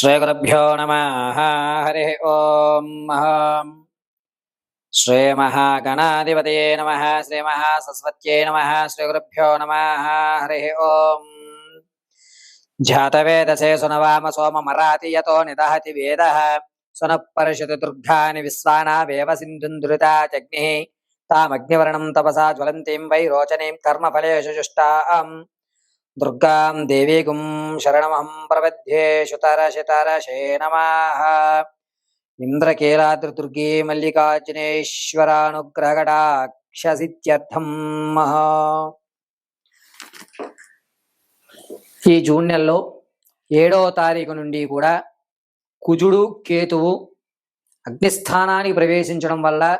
శ్రీగురుభ్యో నమ హరి ఓం అహం శ్రీమహాగణాధిపతయే నమ శ్రీమహాసరస్వత్యై నమ శ్రీగురుభ్యో నమ హరి ఓం జాతవేదసే సునవామ సోమమరాతి యతో నిదహతి వేద సునః పరిషతి దుర్గాని విశ్వానావేవ సింధుంధృతాగ్ని తామగ్నివర్ణం తపసా జ్వలంతీం వై రోచనీం కర్మఫలేషు జుష్టాం దుర్గాం దేవీగుం శరణమహం ప్రపద్యే శుతరశతరశే నమః ఇంద్రకీలాద్రిదుర్గే మల్లికార్జునేశ్వరానుగ్రహకటాక్షసిత్యర్థం ఈ జూన్ నెలలో ఏడవ తారీఖు నుండి కూడా కుజుడు కేతువు అగ్నిస్థానానికి ప్రవేశించడం వల్ల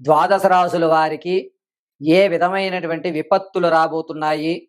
ద్వాదశ రాసుల వారికి ఏ విధమైనటువంటి విపత్తులు రాబోతున్నాయి?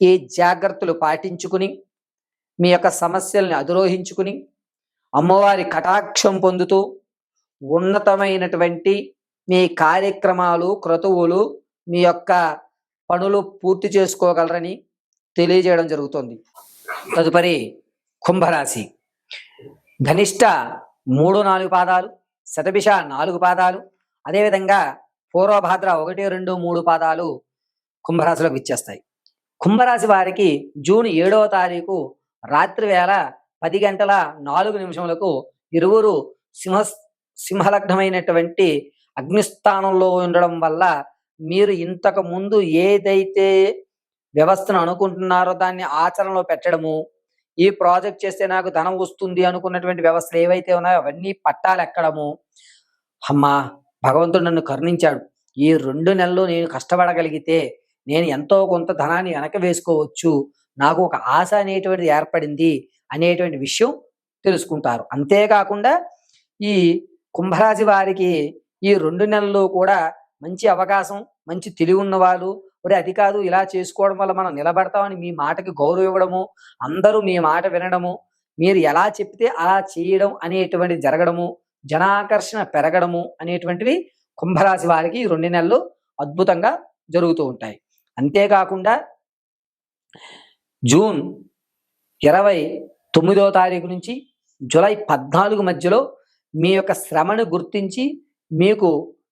ఈ జాగ్రత్తలు పాటించుకుని మీ యొక్క సమస్యల్ని అధిరోహించుకుని అమ్మవారి కటాక్షం పొందుతూ ఉన్నతమైనటువంటి మీ కార్యక్రమాలు క్రతువులు మీ యొక్క పనులు పూర్తి చేసుకోగలరని తెలియజేయడం జరుగుతుంది. తదుపరి కుంభరాశి. ధనిష్ట మూడు నాలుగు పాదాలు శతభిష నాలుగు పాదాలు అదేవిధంగా పూర్వభాద్ర ఒకటి రెండు మూడు పాదాలు కుంభరాశిలోకి ఇచ్చేస్తాయి కుంభరాశి వారికి జూన్ ఏడవ తారీఖు రాత్రి వేళ పది గంటల నాలుగు నిమిషములకు ఇరువురు సింహ సింహలగ్నమైనటువంటి అగ్నిస్థానంలో ఉండడం వల్ల మీరు ఇంతకు ముందు ఏదైతే వ్యవస్థను అనుకుంటున్నారో దాన్ని ఆచరణలో పెట్టడము ఈ ప్రాజెక్ట్ చేస్తే నాకు ధనం వస్తుంది అనుకున్నటువంటి వ్యవస్థలు ఏవైతే ఉన్నాయో అవన్నీ పట్టాలు ఎక్కడము. అమ్మా భగవంతుడు నన్ను కరుణించాడు. ఈ రెండు నెలలు నేను కష్టపడగలిగితే నేను ఎంతో కొంత ధనాన్ని వెనక వేసుకోవచ్చు నాకు ఒక ఆశ అనేటువంటిది ఏర్పడింది అనేటువంటి విషయం తెలుసుకుంటారు. అంతేకాకుండా ఈ కుంభరాశి వారికి ఈ రెండు నెలల్లో కూడా మంచి అవకాశం మంచి తెలివి ఉన్నవాళ్ళు ఒరే అది కాదు ఇలా చేసుకోవడం వల్ల మనం నిలబడతామని మీ మాటకి గౌరవం ఇవ్వడము అందరూ మీ మాట వినడము మీరు ఎలా చెప్తే అలా చేయడం అనేటువంటి జరగడము జనాకర్షణ పెరగడము అనేటువంటివి కుంభరాశి వారికి ఈ రెండు నెలలు అద్భుతంగా జరుగుతూ ఉంటాయి. అంతేకాకుండా జూన్ ఇరవై తొమ్మిదో తారీఖు నుంచి జూలై పద్నాలుగు మధ్యలో మీ యొక్క శ్రమను గుర్తించి మీకు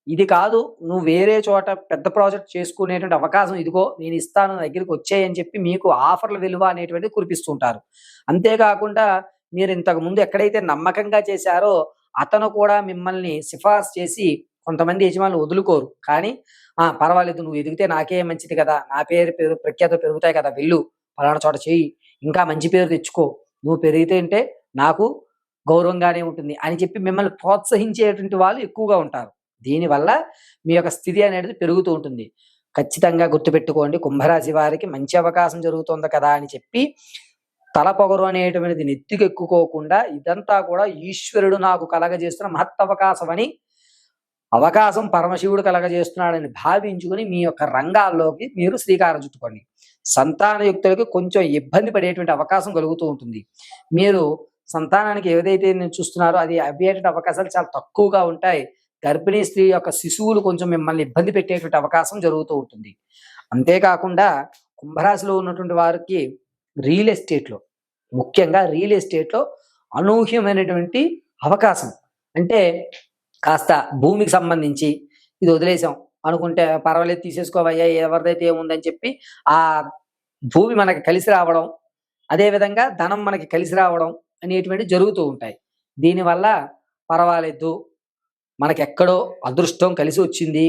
ఇది కాదు నువ్వు వేరే చోట పెద్ద ప్రాజెక్ట్ చేసుకునేటువంటి అవకాశం ఇదిగో నేను ఇస్తాను దగ్గరికి వచ్చాయని చెప్పి మీకు ఆఫర్ల విలువ అనేటువంటిది కురిపిస్తుంటారు. అంతేకాకుండా మీరు ఇంతకు ముందు ఎక్కడైతే నమ్మకంగా చేశారో అతను కూడా మిమ్మల్ని సిఫార్సు చేసి కొంతమంది యజమానులు వదులుకోరు. కానీ ఆ పర్వాలేదు నువ్వు ఎదిగితే నాకే మంచిది కదా. నా పేరు పేరు ప్రఖ్యాత పెరుగుతాయి కదా వెళ్ళు. పలానా చోట చేయి. ఇంకా మంచి పేరు తెచ్చుకో. నువ్వు పెరిగితే అంటే నాకు గౌరవంగానే ఉంటుంది అని చెప్పి మిమ్మల్ని ప్రోత్సహించేటువంటి వాళ్ళు ఎక్కువగా ఉంటారు. దీనివల్ల మీ యొక్క స్థితి అనేది పెరుగుతూ ఉంటుంది. ఖచ్చితంగా గుర్తుపెట్టుకోండి కుంభరాశి వారికి మంచి అవకాశం జరుగుతుంది కదా అని చెప్పి తల పొగరు అనేటువంటిది నెత్తికెక్కుకోకుండా ఇదంతా కూడా ఈశ్వరుడు నాకు కలగజేస్తున్న మహత్ అవకాశం అని అవకాశం పరమశివుడు కలగజేస్తున్నాడని భావించుకుని మీ యొక్క రంగాల్లోకి మీరు శ్రీకారం చుట్టుకోండి. సంతానయుక్తులకి కొంచెం ఇబ్బంది పడేటువంటి అవకాశం కలుగుతూ ఉంటుంది. మీరు సంతానానికి ఏదైతే నేను చూస్తున్నారో అది అవ్వేటువంటి అవకాశాలు చాలా తక్కువగా ఉంటాయి. గర్భిణీ స్త్రీ యొక్క శిశువులు కొంచెం మిమ్మల్ని ఇబ్బంది పెట్టేటువంటి అవకాశం జరుగుతూ ఉంటుంది. అంతేకాకుండా కుంభరాశిలో ఉన్నటువంటి వారికి రియల్ ఎస్టేట్లో ముఖ్యంగా రియల్ ఎస్టేట్లో అనూహ్యమైనటువంటి అవకాశం. అంటే కాస్త భూమికి సంబంధించి ఇది వదిలేసాం. అనుకుంటే పర్వాలేదు తీసేసుకోవయ్యా ఎవరిదైతే ఏముందని చెప్పి ఆ భూమి మనకి కలిసి రావడం అదేవిధంగా ధనం మనకి కలిసి రావడం అనేటువంటి జరుగుతూ ఉంటాయి. దీనివల్ల పర్వాలేదు మనకి ఎక్కడో అదృష్టం కలిసి వచ్చింది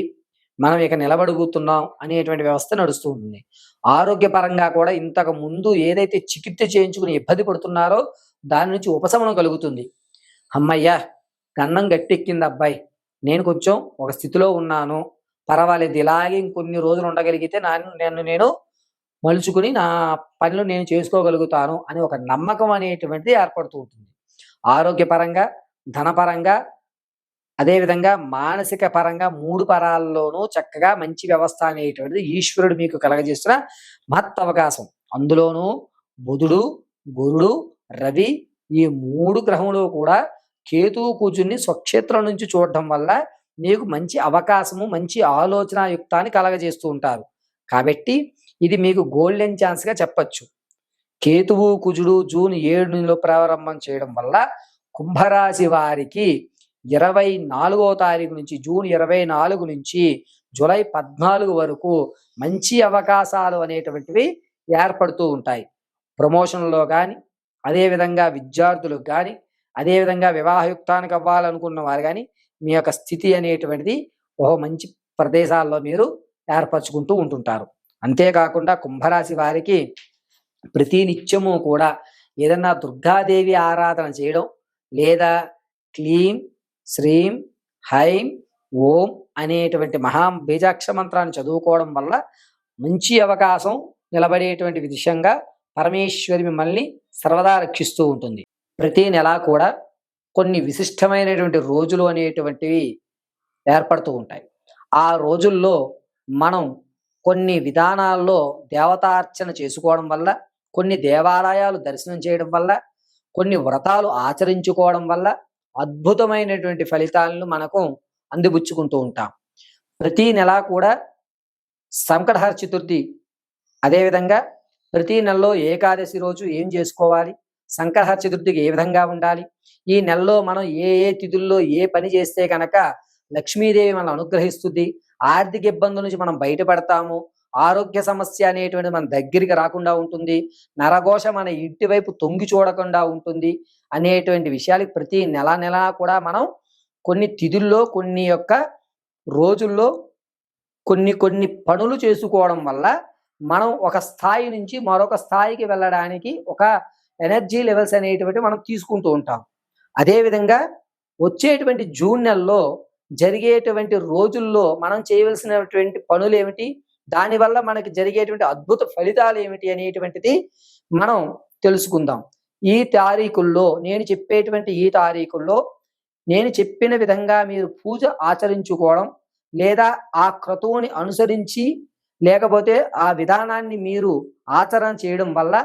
మనం ఇక నిలబడుగుతున్నాం అనేటువంటి వ్యవస్థ నడుస్తూ ఉంటుంది. ఆరోగ్యపరంగా కూడా ఇంతకు ముందు ఏదైతే చికిత్స చేయించుకుని ఇబ్బంది పడుతున్నారో దాని నుంచి ఉపశమనం కలుగుతుంది. అమ్మయ్యా గన్నం గట్టెక్కింది అబ్బాయి. నేను కొంచెం ఒక స్థితిలో ఉన్నాను. పర్వాలేదు ఇలాగే ఇంకొన్ని రోజులు ఉండగలిగితే నన్ను నన్ను నేను మలుచుకుని నా పనులు నేను చేసుకోగలుగుతాను అని ఒక నమ్మకం అనేటువంటిది ఏర్పడుతూ ఉంటుంది. ఆరోగ్యపరంగా ధనపరంగా అదేవిధంగా మానసిక పరంగా మూడు పరాల్లోనూ చక్కగా మంచి వ్యవస్థ అనేటువంటిది ఈశ్వరుడు మీకు కలగజేస్తున్న మహత్ అవకాశం. అందులోనూ బుధుడు గురుడు రవి ఈ మూడు గ్రహములు కూడా కేతువు కూర్చుని స్వక్షేత్రం నుంచి చూడటం వల్ల మీకు మంచి అవకాశము మంచి ఆలోచనాయుక్తాన్ని కలగజేస్తూ ఉంటారు. కాబట్టి ఇది మీకు గోల్డెన్ ఛాన్స్గా చెప్పచ్చు. కేతువు కుజుడు జూన్ ఏడులో ప్రారంభం చేయడం వల్ల కుంభరాశి వారికి ఇరవై నాలుగో తారీఖు నుంచి జూన్ ఇరవై నాలుగు నుంచి జూలై పద్నాలుగు వరకు మంచి అవకాశాలు అనేటువంటివి ఏర్పడుతూ ఉంటాయి. ప్రమోషన్లో కానీ అదేవిధంగా విద్యార్థులకు కానీ అదేవిధంగా వివాహయుక్తానికి అవ్వాలనుకున్న వారు కానీ మీ యొక్క స్థితి అనేటువంటిది ఓ మంచి ప్రదేశాల్లో మీరు ఏర్పరచుకుంటూ ఉంటుంటారు. అంతేకాకుండా కుంభరాశి వారికి ప్రతి నిత్యము కూడా ఏదన్నా దుర్గాదేవి ఆరాధన చేయడం లేదా క్లీం శ్రీం హైం ఓం అనేటువంటి మహా బీజాక్ష మంత్రాన్ని చదువుకోవడం వల్ల మంచి అవకాశం నిలబడేటువంటి విషయంగా పరమేశ్వరి మిమ్మల్ని సర్వదా రక్షిస్తూ ఉంటుంది. ప్రతి నెల కూడా కొన్ని విశిష్టమైనటువంటి రోజులు అనేటువంటివి ఏర్పడుతూ ఉంటాయి. ఆ రోజుల్లో మనం కొన్ని విధానాల్లో దేవతార్చన చేసుకోవడం వల్ల కొన్ని దేవాలయాలు దర్శనం చేయడం వల్ల కొన్ని వ్రతాలు ఆచరించుకోవడం వల్ల అద్భుతమైనటువంటి ఫలితాలను మనకు అందిపుచ్చుకుంటూ ఉంటాం. ప్రతి నెల కూడా సంకటహర చతుర్థి అదేవిధంగా ప్రతి నెలలో ఏకాదశి రోజు ఏం చేసుకోవాలి? సంకటహర చతుర్థికి ఏ విధంగా ఉండాలి? ఈ నెలలో మనం ఏ ఏ తిథుల్లో ఏ పని చేస్తే కనుక లక్ష్మీదేవి మనం అనుగ్రహిస్తుంది? ఆర్థిక ఇబ్బందుల నుంచి మనం బయటపడతాము? ఆరోగ్య సమస్య అనేటువంటి మన దగ్గరికి రాకుండా ఉంటుంది? నరఘోష మన ఇంటి వైపు తొంగి చూడకుండా ఉంటుంది? అనేటువంటి విషయాలు ప్రతి నెల నెల కూడా మనం కొన్ని తిథుల్లో కొన్ని యొక్క రోజుల్లో కొన్ని కొన్ని పనులు చేసుకోవడం వల్ల మనం ఒక స్థాయి నుంచి మరొక స్థాయికి వెళ్ళడానికి ఒక ఎనర్జీ లెవెల్స్ అనేటువంటి మనం తీసుకుంటూ ఉంటాం. అదేవిధంగా వచ్చేటువంటి జూన్ నెలలో జరిగేటువంటి రోజుల్లో మనం చేయవలసినటువంటి పనులు ఏమిటి దానివల్ల మనకి జరిగేటువంటి అద్భుత ఫలితాలు ఏమిటి అనేటువంటిది మనం తెలుసుకుందాం. ఈ తారీఖుల్లో నేను చెప్పేటువంటి ఈ తారీఖుల్లో నేను చెప్పిన విధంగా మీరు పూజ ఆచరించుకోవడం లేదా ఆ క్రతువుని అనుసరించి లేకపోతే ఆ విధానాన్ని మీరు ఆచరణ చేయడం వల్ల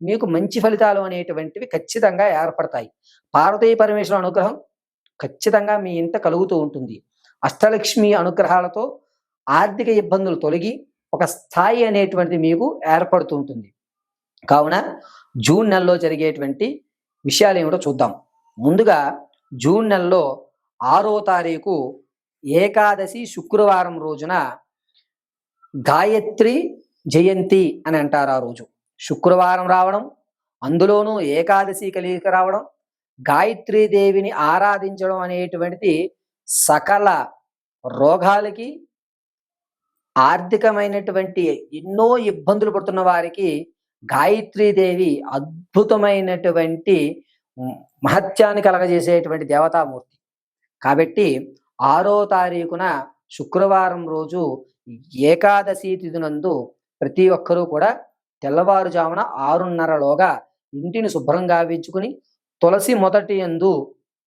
మీకు మంచి ఫలితాలు అనేటువంటివి ఖచ్చితంగా ఏర్పడతాయి. పార్వతీ పరమేశ్వర అనుగ్రహం ఖచ్చితంగా మీ ఇంట కలుగుతూ ఉంటుంది. అష్టలక్ష్మి అనుగ్రహాలతో ఆర్థిక ఇబ్బందులు తొలగి ఒక స్థాయి అనేటువంటిది మీకు ఏర్పడుతూ ఉంటుంది. కావున జూన్ నెలలో జరిగేటువంటి విషయాలు ఏమిటో చూద్దాం. ముందుగా జూన్ నెలలో ఆరో తారీఖు ఏకాదశి శుక్రవారం రోజున గాయత్రి జయంతి అని అంటారు ఆ రోజు. శుక్రవారం రావడం అందులోనూ ఏకాదశి కలిగి రావడం గాయత్రీ దేవిని ఆరాధించడం అనేటువంటిది సకల రోగాలకి ఆర్థికమైనటువంటి ఎన్నో ఇబ్బందులు పడుతున్న వారికి గాయత్రీదేవి అద్భుతమైనటువంటి మహత్యాన్ని కలగజేసేటువంటి దేవతామూర్తి. కాబట్టి ఆరో తారీఖున శుక్రవారం రోజు ఏకాదశి తిథినందు ప్రతి ఒక్కరూ కూడా తెల్లవారుజామున ఆరున్నరలోగా ఇంటిని శుభ్రం గావించుకుని తులసి మొదటి యందు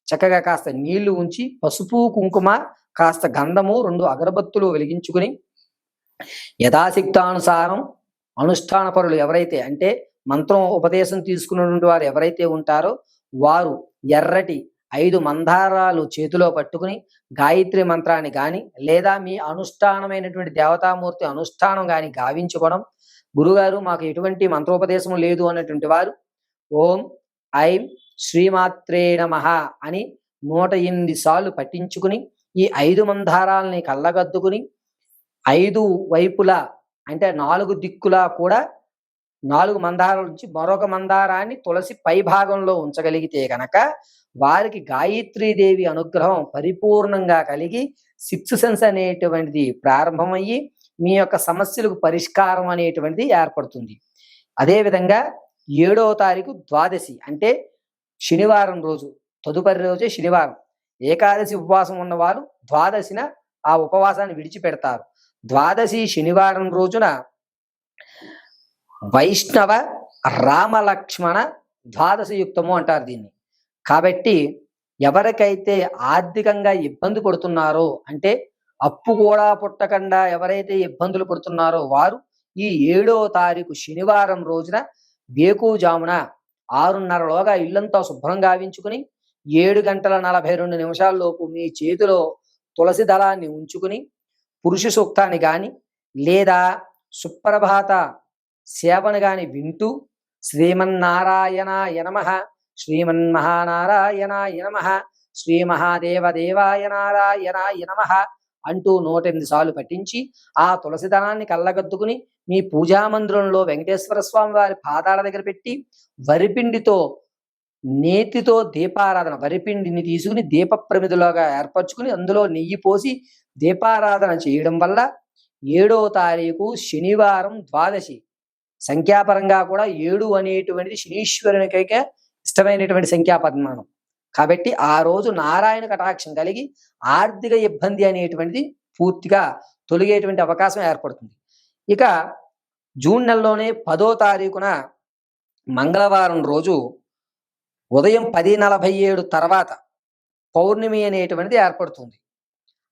చక్కగా కాస్త నీళ్ళు ఉంచి పసుపు కుంకుమ కాస్త గంధము రెండు అగరబత్తులు వెలిగించుకుని యథాశక్తానుసారం అనుష్ఠాన పరులు ఎవరైతే అంటే మంత్రం ఉపదేశం తీసుకున్నటువంటి వారు ఎవరైతే ఉంటారో వారు ఎర్రటి ఐదు మందారాలు చేతిలో పట్టుకుని గాయత్రి మంత్రాన్ని కానీ లేదా మీ అనుష్ఠానమైనటువంటి దేవతామూర్తి అనుష్ఠానం కానీ గావించుకోవడం గురుగారు మాకు ఎటువంటి మంత్రోపదేశం లేదు అన్నటువంటి వారు ఓం ఐం శ్రీమాత్రే నమ అని నూట ఎనిమిది సార్లు పట్టించుకుని ఈ ఐదు మందారాలని కళ్ళగద్దుకుని ఐదు వైపులా అంటే నాలుగు దిక్కులా కూడా నాలుగు మందారాల నుంచి మరొక మందారాన్ని తులసి పై భాగంలో ఉంచగలిగితే గనక వారికి గాయత్రీదేవి అనుగ్రహం పరిపూర్ణంగా కలిగి సిక్స్ సెన్స్ అనేటువంటిది ప్రారంభమయ్యి మీ యొక్క సమస్యలకు పరిష్కారం అనేటువంటిది ఏర్పడుతుంది. అదేవిధంగా ఏడవ తారీఖు ద్వాదశి అంటే శనివారం రోజు తదుపరి రోజే శనివారం. ఏకాదశి ఉపవాసం ఉన్నవారు ద్వాదశిన ఆ ఉపవాసాన్ని విడిచిపెడతారు. ద్వాదశి శనివారం రోజున వైష్ణవ రామలక్ష్మణ ద్వాదశ యుక్తము అంటారు దీన్ని. కాబట్టి ఎవరికైతే ఆర్థికంగా ఇబ్బంది పడుతున్నారో అంటే అప్పు కూడా పుట్టకుండా ఎవరైతే ఇబ్బందులు పడుతున్నారో వారు ఈ ఏడో తారీఖు శనివారం రోజున వేకుజామున ఆరున్నరలోగా ఇల్లంతా శుభ్రం గావించుకుని ఏడు గంటల నలభై రెండు నిమిషాల్లోపు మీ చేతిలో తులసి దళాన్ని ఉంచుకుని పురుష సూక్తాన్ని గాని లేదా సుప్రభాత సేవను గాని వింటూ శ్రీమన్నారాయణాయ నమ శ్రీమన్మహానారాయణాయ నమ శ్రీ మహాదేవ దేవాయ నారాయణాయ నమ అంటూ నూట ఎనిమిది సార్లు పట్టించి ఆ తులసిదనాన్ని కళ్ళగద్దుకుని మీ పూజా మందిరంలో వెంకటేశ్వర స్వామి వారి పాదాల దగ్గర పెట్టి వరిపిండితో నేతితో దీపారాధన వరిపిండిని తీసుకుని దీప ప్రమిదిలోగా ఏర్పరచుకుని అందులో నెయ్యి పోసి దీపారాధన చేయడం వల్ల ఏడో తారీఖు శనివారం ద్వాదశి. సంఖ్యాపరంగా కూడా ఏడు అనేటువంటిది శనీశ్వరునికైతే ఇష్టమైనటువంటి సంఖ్యాపరిమాణం కాబట్టి ఆ రోజు నారాయణ కటాక్షం కలిగి ఆర్థిక ఇబ్బంది అనేటువంటిది పూర్తిగా తొలగేటువంటి అవకాశం ఏర్పడుతుంది. ఇక జూన్ నెలలోనే పదో తారీఖున మంగళవారం రోజు ఉదయం పది నలభై ఏడు తర్వాత పౌర్ణమి అనేటువంటిది ఏర్పడుతుంది.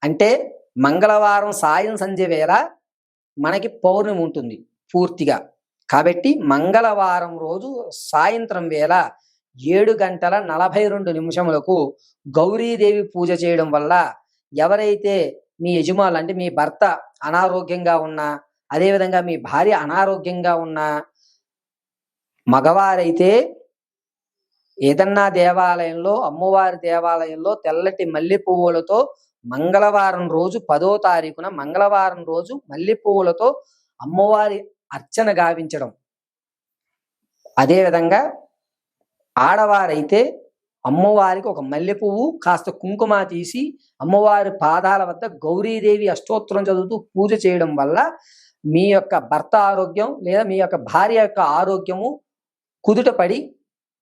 అంటే మంగళవారం సాయం సంధ్య వేళ మనకి పౌర్ణమి ఉంటుంది పూర్తిగా. కాబట్టి మంగళవారం రోజు సాయంత్రం వేళ ఏడు గంటల నలభై రెండు నిమిషములకు గౌరీదేవి పూజ చేయడం వల్ల ఎవరైతే మీ యజమానులు అంటే మీ భర్త అనారోగ్యంగా ఉన్నా అదేవిధంగా మీ భార్య అనారోగ్యంగా ఉన్నా మగవారైతే ఏదన్నా దేవాలయంలో అమ్మవారి దేవాలయంలో తెల్లటి మల్లె పువ్వులతో మంగళవారం రోజు పదో తారీఖున మంగళవారం రోజు మల్లె పువ్వులతో అమ్మవారి అర్చన గావించడం. అదేవిధంగా ఆడవారైతే అమ్మవారికి ఒక మల్లె పువ్వు కాస్త కుంకుమ తీసి అమ్మవారి పాదాల వద్ద గౌరీదేవి అష్టోత్తరం చదువుతూ పూజ చేయడం వల్ల మీ యొక్క భర్త ఆరోగ్యం లేదా మీ యొక్క భార్య యొక్క ఆరోగ్యము కుదుటపడి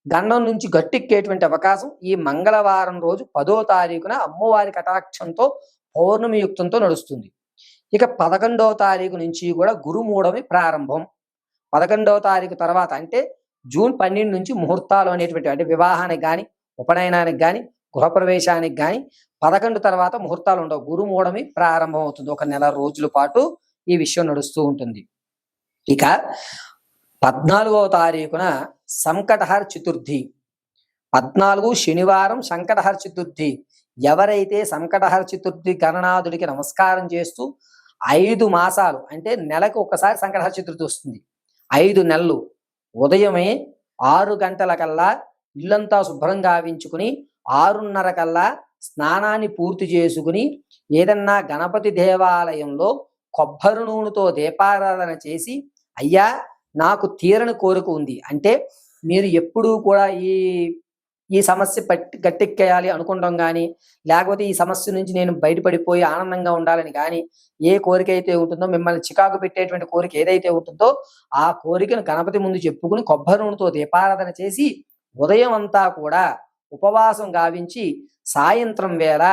గండం నుంచి గట్టెక్కేటువంటి అవకాశం ఈ మంగళవారం రోజు పదో తారీఖున అమ్మవారి కటాక్షంతో పౌర్ణమి యుక్తంతో నడుస్తుంది. ఇక పదకొండవ తారీఖు నుంచి కూడా గురుమూఢమి ప్రారంభం. పదకొండవ తారీఖు తర్వాత అంటే జూన్ పన్నెండు నుంచి ముహూర్తాలు అనేటువంటి అంటే వివాహానికి కానీ ఉపనయనానికి కానీ గృహప్రవేశానికి కానీ పదకొండు తర్వాత ముహూర్తాలు ఉండవు. గురుమూఢమి ప్రారంభం అవుతుంది. ఒక నెల రోజుల పాటు ఈ విషయం నడుస్తూ ఉంటుంది. ఇక పద్నాలుగవ తారీఖున సంకటహర చతుర్థి. పద్నాలుగు శనివారం సంకటహర చతుర్థి. ఎవరైతే సంకటహర చతుర్థి గణనాథుడికి నమస్కారం చేస్తూ ఐదు మాసాలు అంటే నెలకు ఒకసారి సంకటహర చతుర్థి వస్తుంది. ఐదు నెలలు. ఉదయమే ఆరు గంటల కల్లా ఇల్లంతా శుభ్రం గావించుకుని ఆరున్నర కల్లా స్నానాన్ని పూర్తి చేసుకుని ఏదన్నా గణపతి దేవాలయంలో కొబ్బరి నూనెతో దీపారాధన చేసి అయ్యా నాకు తీరని కోరిక ఉంది. అంటే మీరు ఎప్పుడూ కూడా ఈ ఈ సమస్య పట్టి గట్టెక్కేయాలి అనుకుంటాం కానీ లేకపోతే ఈ సమస్య నుంచి నేను బయటపడిపోయి ఆనందంగా ఉండాలని కానీ ఏ కోరిక అయితే ఉంటుందో మిమ్మల్ని చికాకు పెట్టేటువంటి కోరిక ఏదైతే ఉంటుందో ఆ కోరికను గణపతి ముందు చెప్పుకుని కొబ్బరి నూనెతో దీపారాధన చేసి ఉదయం అంతా కూడా ఉపవాసం గావించి సాయంత్రం వేళ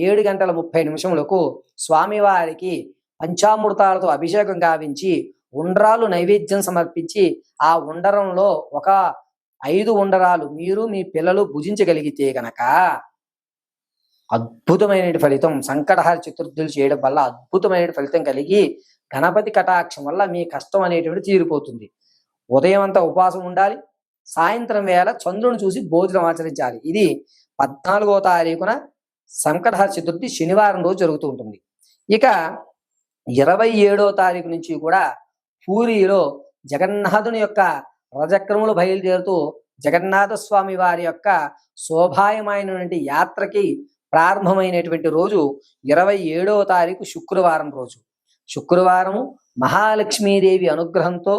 ఏడు గంటల ముప్పై నిమిషములకు స్వామివారికి పంచామృతాలతో అభిషేకం గావించి ఉండ్రాలు నైవేద్యం సమర్పించి ఆ ఉండరంలో ఒక ఐదు ఉండరాలు మీరు మీ పిల్లలు భుజించగలిగితే గనక అద్భుతమైన ఫలితం సంకటహార చతుర్థులు చేయడం వల్ల అద్భుతమైన ఫలితం కలిగి గణపతి కటాక్షం వల్ల మీ కష్టం అనేటువంటి తీరిపోతుంది. ఉదయం అంతా ఉపవాసం ఉండాలి సాయంత్రం వేళ చంద్రుని చూసి భోజనం ఆచరించాలి. ఇది పద్నాలుగో తారీఖున సంకటహర చతుర్థి శనివారం రోజు జరుగుతూ ఉంటుంది. ఇక ఇరవై ఏడో తారీఖు నుంచి కూడా పూరిలో జగన్నాథుని యొక్క రజక్రములు బయలుదేరుతూ జగన్నాథ స్వామి వారి యొక్క శోభాయమైనటువంటి యాత్రకి ప్రారంభమైనటువంటి రోజు ఇరవై ఏడవ తారీఖు శుక్రవారం రోజు. శుక్రవారము మహాలక్ష్మీదేవి అనుగ్రహంతో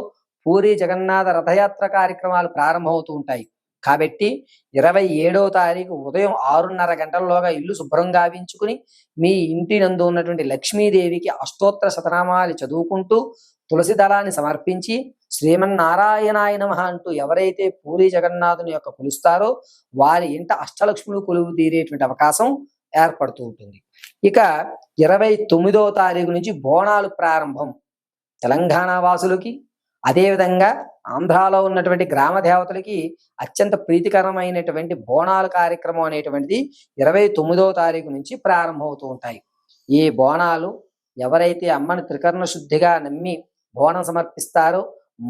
పూరి జగన్నాథ రథయాత్ర కార్యక్రమాలు ప్రారంభమవుతూ ఉంటాయి. కాబట్టి ఇరవై ఏడవ తారీఖు ఉదయం ఆరున్నర గంటల్లోగా ఇల్లు శుభ్రం గావించుకుని మీ ఇంటి నందు ఉన్నటువంటి లక్ష్మీదేవికి అష్టోత్తర శతనామాలు చదువుకుంటూ తులసి దళాన్ని సమర్పించి శ్రీమన్నారాయణాయ నమః అంటూ ఎవరైతే పూరి జగన్నాథుని యొక్క కొలుస్తారో వారి ఇంట అష్టలక్ష్ములు కొలువు తీరేటువంటి అవకాశం ఏర్పడుతూ ఉంటుంది. ఇక ఇరవై తొమ్మిదవ తారీఖు నుంచి బోనాలు ప్రారంభం తెలంగాణ వాసులకి అదేవిధంగా ఆంధ్రాలో ఉన్నటువంటి గ్రామ దేవతలకి అత్యంత ప్రీతికరమైనటువంటి బోనాల కార్యక్రమం అనేటువంటిది ఇరవై తొమ్మిదవ తారీఖు నుంచి ప్రారంభమవుతూ ఉంటాయి. ఈ బోనాలు ఎవరైతే అమ్మని త్రికరణ శుద్ధిగా నమ్మి బోనం సమర్పిస్తారు.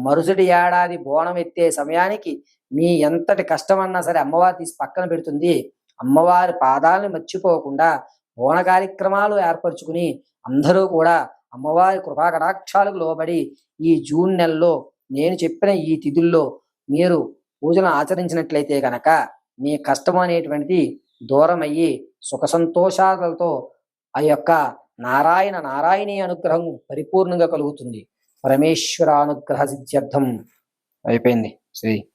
మరుసటి ఏడాది బోనం ఎత్తే సమయానికి మీ ఎంతటి కష్టమన్నా సరే అమ్మవారు తీసి పక్కన పెడుతుంది. అమ్మవారి పాదాలను మర్చిపోకుండా బోన కార్యక్రమాలు ఏర్పరచుకుని అందరూ కూడా అమ్మవారి కృపా కటాక్షాలకు లోబడి ఈ జూన్ నెలలో నేను చెప్పిన ఈ తిథుల్లో మీరు పూజలు ఆచరించినట్లయితే కనుక మీ కష్టం అనేటువంటిది దూరం అయ్యి సుఖ సంతోషాలతో ఆ యొక్క నారాయణ నారాయణీ అనుగ్రహం పరిపూర్ణంగా కలుగుతుంది. పరమేశ్వరానుగ్రహ సిద్ధ్యర్థం. అయిపోయింది. శ్రీ